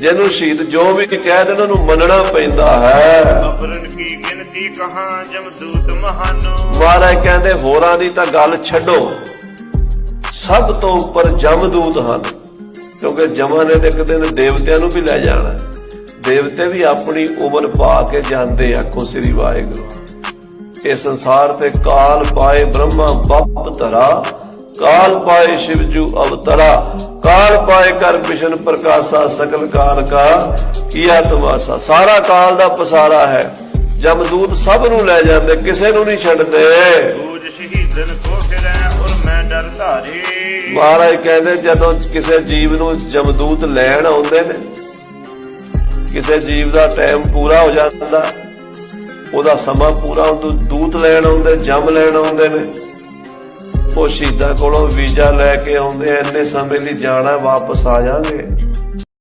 ਜਿਹਨੂੰ ਸ਼ਹੀਦ ਜੋ ਵੀ ਕਹਿ ਦੇਣ ਉਹਨੂੰ ਮੰਨਣਾ ਪੈਂਦਾ ਹੈ। ਅਪਰਨ ਕੀ ਗਿਣਤੀ ਕਹਾਂ ਜਮਦੂਤ ਮਹਾਨੋ। ਮਹਾਰਾਜ ਕਹਿੰਦੇ ਹੋਰਾਂ ਦੀ ਤਾਂ ਗੱਲ ਛੱਡੋ। ਸਭ ਤੋਂ ਉੱਪਰ ਜਮਦੂਤ ਹਨ ਕਿਉਂਕਿ ਜਮਾਂ ਨੇ ਤੇ ਇੱਕ ਦਿਨ ਦੇਵਤਿਆਂ ਨੂੰ ਵੀ ਲੈ ਜਾਣਾ। ਦੇਵਤੇ ਵੀ ਆਪਣੀ ਉਮਰ ਪਾ ਕੇ ਜਾਂਦੇ ਆਖੋ ਸ੍ਰੀ ਵਾਹਿਗੁਰੂ। ਇਹ ਸੰਸਾਰ ਤੇ ਕਾਲ ਪਾਏ ਬ੍ਰਹਮਾ ਬੱਪ ਧਰਾ। ਕਾਲ ਪਾਏ ਸ਼ਿਵਜੂ ਅਵਤਰਾ। ਕਾਲ ਪਾਏ ਕਰ ਵਿਸ਼ਨ ਪ੍ਰਕਾਸ਼ਾ ਸਕਲ ਕਾਲ ਕਾ ਕੀਆ ਤਮਾਸਾ ਸਾਰਾ ਕਾਲ ਦਾ ਪਸਾਰਾ ਹੈ। ਜਮਦੂਤ ਸਭ ਨੂੰ ਲੈ ਜਾਂਦੇ ਕਿਸੇ ਨੂੰ ਨਹੀਂ ਛੱਡਦੇ। ਸੂਜ ਸ਼ਹੀਦਨ ਕੋ ਫਿਰੈ ਔਰ ਮੈਂ ਡਰ ਧਾਰੇ। ਮਹਾਰਾਜ ਕਹਿੰਦੇ ਜਦੋਂ ਕਿਸੇ ਜੀਵ ਨੂੰ ਜਮਦੂਤ ਲੈਣ ਆਉਂਦੇ ਨੇ ਕਿਸੇ ਜੀਵ ਦਾ ਟਾਈਮ ਪੂਰਾ ਹੋ ਜਾਂਦਾ ਉਹਦਾ ਸਮਾਂ ਪੂਰਾ ਹੁੰਦਾ ਦੂਤ ਲੈਣ ਆਉਂਦੇ ਜਮ ਲੈਣ ਆਉਂਦੇ ਨੇ। ਉਹ ਸ਼ਹੀਦਾਂ ਕੋਲੋਂ ਵੀਜ਼ਾ ਲੈ ਕੇ ਆਉਂਦੇ ਐ, ਇੰਨੇ ਸਮੇਂ ਲਈ ਜਾਣਾ ਵਾਪਸ ਆ ਜਾਾਂਗੇ।